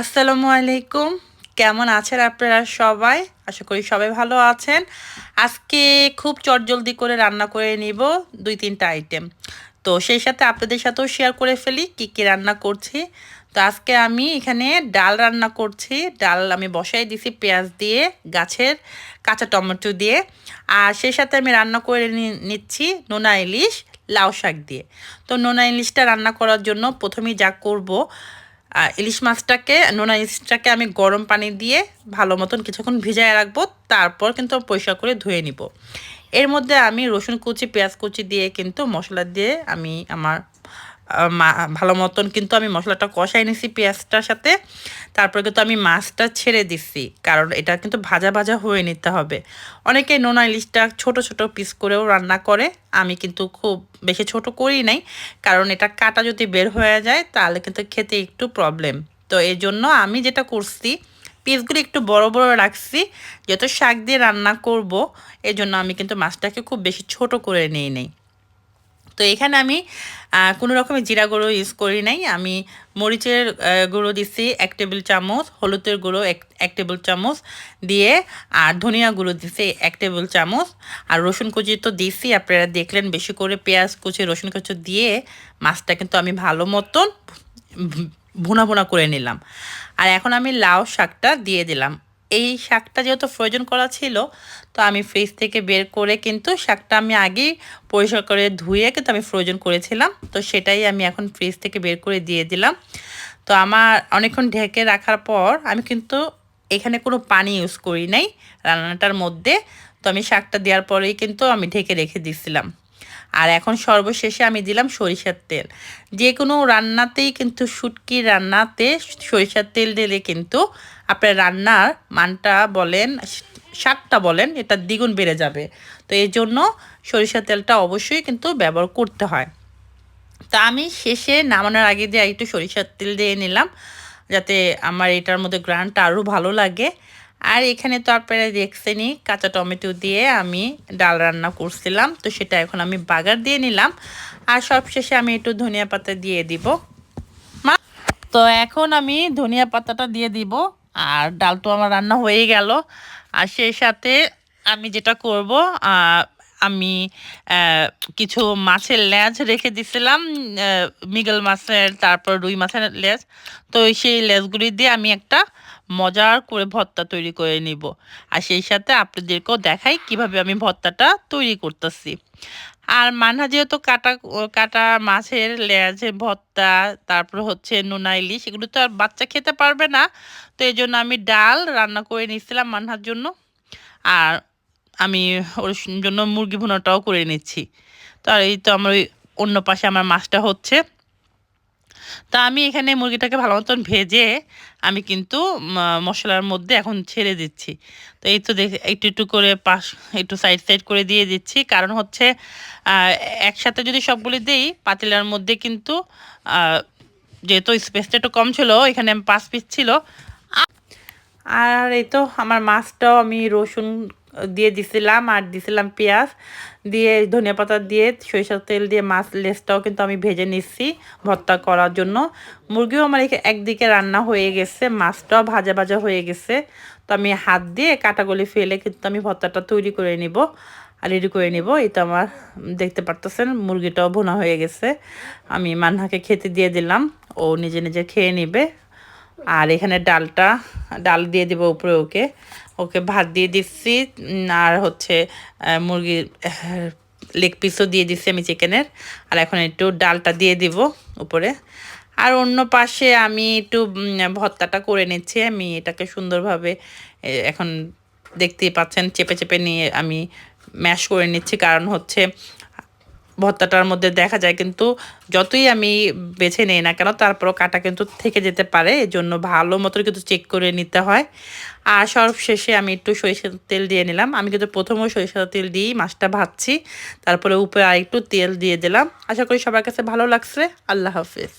আসসালামু আলাইকুম। কেমন আছেন আপনারা সবাই? আশা করি সবাই ভালো আছেন। আজকে খুব চটজলদি করে রান্না করে নিব দুই, তিনটা আইটেম তো সেই সাথে আপনাদের সাথেও শেয়ার করে ফেলি কি কি রান্না করছি। তো আজকে আমি এখানে ডাল রান্না করছি। ডাল আমি বসাই দিছি পেঁয়াজ দিয়ে, গাছের কাঁচা টমেটো দিয়ে। আর সেই সাথে আমি রান্না করে নিচ্ছি নোনা ইলিশ, লাউ শাক দিয়ে। তো নোনা ইলিশটা রান্না করার জন্য প্রথমেই যা করব ইলিশ মাছটাকে, নোনা ইলিশটাকে আমি গরম পানি দিয়ে ভালো মতন কিছুক্ষণ ভিজায় রাখব, তারপর কিন্তু পরিষ্কার করে ধুয়ে নিব। এর মধ্যে আমি রসুন কুচি, পেঁয়াজ কুচি দিয়ে কিন্তু মশলা দিয়ে আমি আমার ভালো মতন কিন্তু আমি মশলাটা কষাই নিছি পেঁয়াজটার সাথে। তারপরে কিন্তু আমি মাছটা ছেড়ে দিচ্ছি কারণ এটা কিন্তু ভাজা ভাজা হয়ে নিতে হবে। অনেকে নোনা ইলিশটা ছোট ছোট পিস করেও রান্না করে, আমি কিন্তু খুব বেশি ছোট করি নাই, কারণ এটা কাটা যদি বের হয়ে যায় তাহলে কিন্তু খেতে একটু প্রবলেম তো এই জন্য আমি যেটা করছি পিসগুলো একটু বড় বড় রাখছি, যেহেতু শাক দিয়ে রান্না করব, এই জন্য আমি কিন্তু মাছটাকে খুব বেশি ছোট করে নিই নেই। তো এখানে আমি কোনো রকমের জিরা গুঁড়ো ইউজ করি নাই। আমি মরিচের গুঁড়ো দিচ্ছি এক টেবিল চামচ, হলুদের গুঁড়ো এক টেবিল চামচ দিয়ে, আর ধনিয়া গুঁড়ো দিচ্ছি এক টেবিল চামচ। আর রসুন কুচি তো দিচ্ছি আপনারা দেখলেন বেশি করে পেঁয়াজ কুচি, রসুন কুচি দিয়ে মাছটা কিন্তু আমি ভালো মতন ভুনা ভুনা করে নিলাম। আর এখন আমি লাউ শাকটা দিয়ে দিলাম। এই শাকটা যেহেতু ফ্রোজন করা ছিল, তো আমি ফ্রিজ থেকে বের করে কিন্তু শাকটা আমি আগেই পরিষ্কার করে ধুয়ে কিন্তু আমি ফ্রোজন করেছিলাম। তো সেটাই আমি এখন ফ্রিজ থেকে বের করে দিয়ে দিলাম। তো আমার অনেকক্ষণ ঢেকে রাখার পর আমি কিন্তু এখানে কোনো পানি ইউজ করি নাই রান্নাটার মধ্যে। তো আমি শাকটা দেওয়ার পরেই কিন্তু আমি ঢেকে রেখে দিছিলাম। আর এখন সর্বশেষে আমি দিলাম সরিষার তেল। যে কোনো রান্নাতেই কিন্তু শুটকি রান্নাতে সরিষার তেল দিলে কিন্তু আপনার রান্নার মানটা বলেন, স্বাদটা বলেন, এটা দ্বিগুণ বেড়ে যাবে। তো এই জন্য সরিষার তেলটা অবশ্যই কিন্তু ব্যবহার করতে হয়। তা আমি শেষে নামানোর আগে দিয়ে একটু সরিষার তেল দিয়ে নিলাম, যাতে আমার এটার মধ্যে গ্রানটা আরও ভালো লাগে। আর এখানে তো আপনারা দেখছেনই কাঁচা টমেটো দিয়ে আমি ডাল রান্না করছিলাম, তো সেটা এখন আমি বাগার দিয়ে নিলাম। আর সবশেষে আমি একটু ধনিয়া পাতা দিয়ে দিব। তো এখন আমি ধনিয়া পাতাটা দিয়ে দিব। আর ডাল তো আমার রান্না হয়ে গেল। আর সেই সাথে আমি যেটা করব আমি কিছু মাছের লেজ রেখে দিছিলাম মিগল মাছের, তারপর রুই মাছের লেজ। তো সেই লেজগুলি দিয়ে আমি একটা মজার করে ভর্তা তৈরি করে নিব। আর সেই সাথে আপনাদেরকেও দেখাই কীভাবে আমি ভর্তাটা তৈরি করতেছি। আর মানহা যেহেতু কাটা কাটা মাছের লেজ ভর্তা, তারপর হচ্ছে নোনা ইলিশ, এগুলো তো আর বাচ্চা খেতে পারবে না। তো এই জন্য আমি ডাল রান্না করে নিয়েছিলাম মানহার জন্য। আর আমি ওর জন্য মুরগি ভুনাটাও করে নিচ্ছি। তো আর এই তো আমার ওই অন্য পাশে আমার মাছটা হচ্ছে। তা আমি এখানে মুরগিটাকে ভালো মতন ভেজে আমি কিন্তু মশলার মধ্যে এখন ছেড়ে দিচ্ছি। তো এই তো দেখ, একটু একটু করে পাশ, একটু সাইড সাইড করে দিয়ে দিচ্ছি। কারণ হচ্ছে একসাথে যদি সবগুলি দিই, পাতিলার মধ্যে কিন্তু যেহেতু স্পেসটা একটু কম ছিল, এখানে পাঁচ পিস ছিল। আর এই তো আমার মাছটাও আমি রসুন দিয়ে দিছিলাম আর দিছিলাম পেঁয়াজ, দিয়ে ধনিয়া পাতা দিয়ে সরিষার তেল দিয়ে মাছ লেসটাও কিন্তু আমি ভেজে নিচ্ছি ভর্তা করার জন্য। মুরগিও আমার এখানে একদিকে রান্না হয়ে গেছে, মাছটাও ভাজা ভাজা হয়ে গেছে। তো আমি হাত দিয়ে কাটাগুলি ফেলে কিন্তু আমি ভর্তাটা তৈরি করে নিব, আর রেডি করে নিব। তো আমার, দেখতে পারতেছেন, মুরগিটাও ভুনা হয়ে গেছে। আমি মান্নাকে খেতে দিয়ে দিলাম, ও নিজে নিজে খেয়ে নিবে। আর এখানে ডালটা, ডাল দিয়ে দেবো উপরে ওকে। ওকে ভাত দিয়ে দিচ্ছি, আর হচ্ছে মুরগির লেগ পিসও দিয়ে দিচ্ছি আমি চিকেনের আর এখন একটু ডালটা দিয়ে দিব উপরে। আর অন্য পাশে আমি একটু ভত্তাটা করে নিচ্ছি। আমি এটাকে সুন্দরভাবে এখন দেখতেই পাচ্ছেন, চেপে চেপে নিয়ে আমি ম্যাশ করে নিচ্ছি। কারণ হচ্ছে ভর্তাটার মধ্যে দেখা যায় কিন্তু যতই আমি বেছে নেই না কেন, তারপরও কাটা কিন্তু থেকে যেতে পারে। এজন্য ভালো মতো কিন্তু চেক করে নিতে হয়। আর সর্বশেষে শেষে আমি একটু সরিষার তেল দিয়ে নিলাম। আমি কিন্তু প্রথমেও সরিষার তেল দিয়েই মাছটা ভাজছি। তারপরে উপরে আর একটু তেল দিয়ে দিলাম। আশা করি সবার কাছে ভালো লাগছে। আল্লাহ হাফিজ।